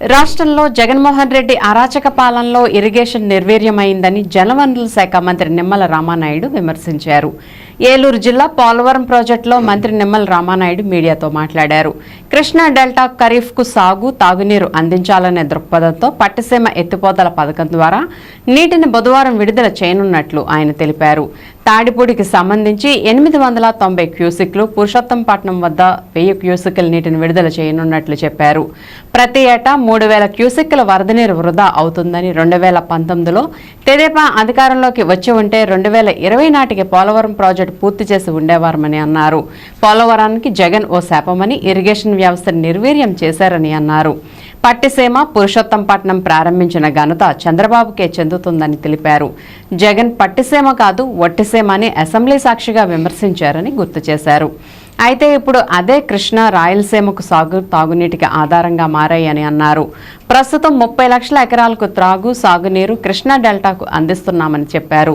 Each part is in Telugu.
రాష్ట్రంలో జగన్మోహన్ రెడ్డి అరాచక పాలనలో ఇరిగేషన్ నిర్వీర్యమైందని జలవనరుల శాఖ మంత్రి నిమ్మల రామానాయుడు విమర్శించారు. ఏలూరు జిల్లా పోలవరం ప్రాజెక్టులో మంత్రి నిమ్మల రామానాయుడు మీడియాతో మాట్లాడారు. కృష్ణా డెల్టా ఖరీఫ్కు సాగు తాగునీరు అందించాలనే దృక్పథంతో పట్టిసీమ ఎత్తిపోతల పథకం ద్వారా నీటిని బుధవారం విడుదల చేయనున్నట్లు ఆయన తెలిపారు. తాడిపూడికి సంబంధించి ఎనిమిది వందల తొంభై క్యూసిక్లు పురుషోత్తంపట్నం వద్ద వెయ్యి క్యూసిక్ల నీటిని విడుదల చేయనున్నట్లు చెప్పారు. ప్రతి ఏటా మూడు వేల క్యూసిక్ల వరద నీరు వృధా అవుతుందని రెండు వేల పంతొమ్మిదిలో తెదేపా అధికారంలోకి వచ్చి ఉంటే రెండు వేల ఇరవై నాటికి పోలవరం ప్రాజెక్టు పూర్తి చేసి ఉండేవారమని అన్నారు. పోలవరానికి జగన్ ఓ శాపమని ఇరిగేషన్ వ్యవస్థను నిర్వీర్యం చేశారని అన్నారు. పట్టిసీమ పురుషోత్తంపట్నం ప్రారంభించిన ఘనత చంద్రబాబుకే చెందుతుందని తెలిపారు. జగన్ పట్టిసీమ కాదు ఒట్టిసీమ అని అసెంబ్లీ సాక్షిగా విమర్శించారని గుర్తు చేశారు. అయితే ఇప్పుడు అదే కృష్ణ రాయలసీమకు సాగు తాగునీటికి ఆధారంగా మారాయని అన్నారు. ప్రస్తుతం ముప్పై లక్షల ఎకరాలకు త్రాగు సాగునీరు కృష్ణా డెల్టాకు అందిస్తున్నామని చెప్పారు.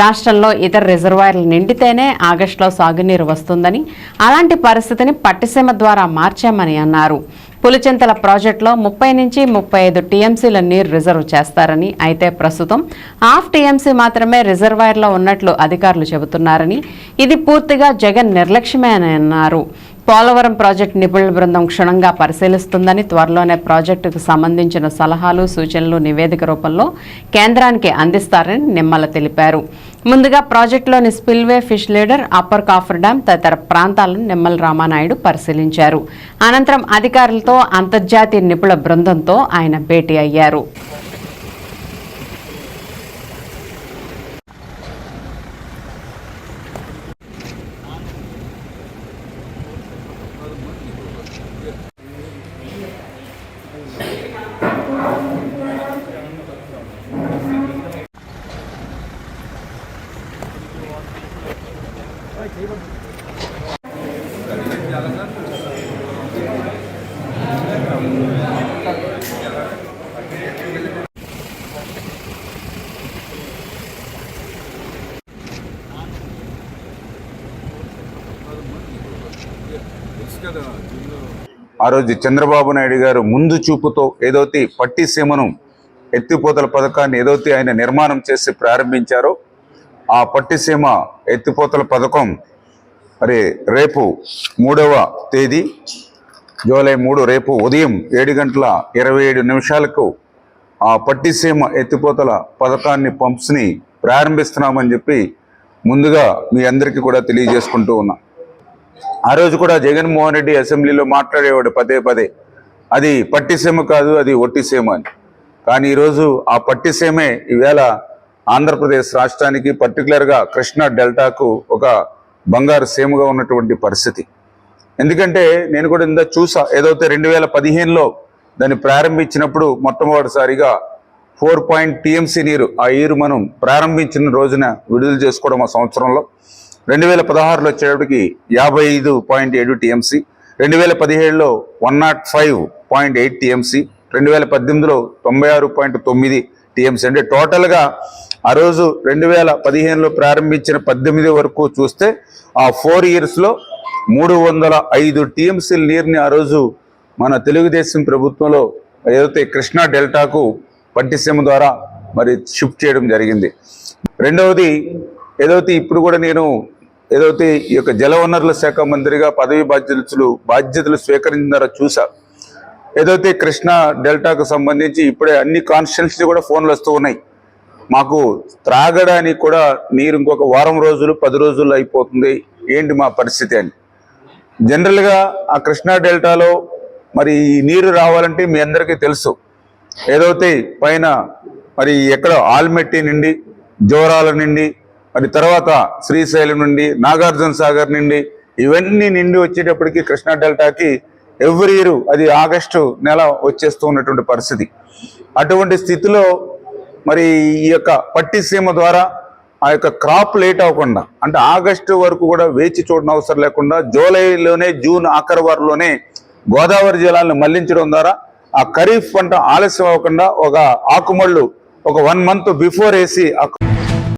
రాష్ట్రంలో ఇతర రిజర్వాయర్లు నిండితేనే ఆగస్టులో సాగునీరు వస్తుందని అలాంటి పరిస్థితిని పట్టిసీమ ద్వారా మార్చామని అన్నారు. పులిచింతల ప్రాజెక్టులో ముప్పై నుంచి ముప్పై ఐదు టీఎంసీల నీరు రిజర్వ్ చేస్తారని అయితే ప్రస్తుతం హాఫ్ టీఎంసీ మాత్రమే రిజర్వాయర్లో ఉన్నట్లు అధికారులు చెబుతున్నారని ఇది పూర్తిగా జగన్ నిర్లక్ష్యమే అని అన్నారు పోలవరం ప్రాజెక్టు నిపుణుల బృందం క్షుణ్ణంగా పరిశీలిస్తుందని త్వరలోనే ప్రాజెక్టుకు సంబంధించిన సలహాలు సూచనలు నివేదిక రూపంలో కేంద్రానికి అందిస్తారని నిమ్మల తెలిపారు. ముందుగా ప్రాజెక్టులోని spillway fish leader upper coffer dam తదితర ప్రాంతాలను నిమ్మల రామానాయుడు పరిశీలించారు. అనంతరం అధికారులతో అంతర్జాతీయ నిపుణుల బృందంతో ఆయన భేటీ అయ్యారు. ఆ రోజు చంద్రబాబు నాయుడు గారు ముందు చూపుతో ఏదైతే పట్టిసీమను ఎత్తిపోతల పథకాన్ని ఏదైతే ఆయన నిర్మాణం చేసి ప్రారంభించారో ఆ పట్టిసీమ ఎత్తిపోతల పథకం మరి రేపు మూడవ తేదీ జూలై మూడు రేపు ఉదయం ఏడు గంటల ఇరవై ఏడు నిమిషాలకు ఆ పట్టిసీమ ఎత్తిపోతల పథకాన్ని పంప్స్ని ప్రారంభిస్తున్నామని చెప్పి ముందుగా మీ అందరికీ కూడా తెలియజేసుకుంటూ ఉన్నా. ఆ రోజు కూడా జగన్మోహన్ రెడ్డి అసెంబ్లీలో మాట్లాడేవాడు పదే పదే. అది పట్టిసీమ కాదు అది ఒట్టిసీమ అని. కానీ ఈరోజు ఆ పట్టిసీమే ఈవేళ ఆంధ్రప్రదేశ్ రాష్ట్రానికి పర్టికులర్గా కృష్ణా డెల్టాకు ఒక బంగారు సేముగా ఉన్నటువంటి పరిస్థితి. ఎందుకంటే నేను కూడా ఇందా చూసా ఏదైతే రెండు వేల పదిహేనులో దాన్ని ప్రారంభించినప్పుడు మొట్టమొదటిసారిగా ఫోర్ పాయింట్ టీఎంసీ నీరు ఆ నీరు మనం ప్రారంభించిన రోజున విడుదల చేసుకోవడం ఆ సంవత్సరంలో. రెండు వేల పదహారులో వచ్చేటప్పటికి యాభై ఐదు పాయింట్ ఏడు టీఎంసీ రెండు వేల పదిహేడులో one nought five point eight TMC రెండు వేల పద్దెనిమిదిలో తొంభై ఆరు పాయింట్ తొమ్మిది టీఎంసీ అంటే టోటల్గా ఆ రోజు రెండు వేల పదిహేనులో ప్రారంభించిన పద్దెనిమిది వరకు చూస్తే ఆ ఫోర్ ఇయర్స్లో మూడు వందల ఐదు టీఎంసీల నీరుని ఆ రోజు మన తెలుగుదేశం ప్రభుత్వంలో ఏదైతే కృష్ణా డెల్టాకు పట్టిసీమ ద్వారా మరి షిఫ్ట్ చేయడం జరిగింది. రెండవది ఏదైతే ఇప్పుడు కూడా నేను ఏదైతే ఈ యొక్క జలవనరుల శాఖ మంత్రిగా పదవి బాధ్యతలు బాధ్యతలు స్వీకరించిన చూసా. ఏదైతే కృష్ణా డెల్టాకు సంబంధించి ఇప్పుడే అన్ని కాన్స్టిట్యున్సీ కూడా ఫోన్లు వస్తూ ఉన్నాయి. మాకు త్రాగడానికి కూడా నీరు ఇంకొక వారం రోజులు పది రోజులు అయిపోతుంది. ఏంటి మా పరిస్థితి అని. జనరల్గా ఆ కృష్ణా డెల్టాలో మరి ఈ నీరు రావాలంటే మీ అందరికీ తెలుసు. ఏదైతే పైన మరి ఎక్కడ ఆల్మెట్టి నుండి జోరాల నుండి మరి తర్వాత శ్రీశైలం నుండి నాగార్జున సాగర్ నుండి ఇవన్నీ నిండి వచ్చేటప్పటికి కృష్ణా డెల్టాకి ఎవ్రీ ఇయర్ అది ఆగస్టు నెల వచ్చేస్తూ ఉన్నటువంటి పరిస్థితి. అటువంటి స్థితిలో మరి ఈ యొక్క పట్టిసీమ ద్వారా ఆ యొక్క క్రాప్ లేట్ అవ్వకుండా అంటే ఆగస్టు వరకు కూడా వేచి చూడడం అవసరం లేకుండా జూలైలోనే జూన్ ఆఖరి వారిలోనే గోదావరి జలాలను మళ్ళించడం ద్వారా ఆ ఖరీఫ్ పంట ఆలస్యం అవ్వకుండా ఒక ఆకుమళ్ళు ఒక వన్ మంత్ బిఫోర్ వేసి ఆ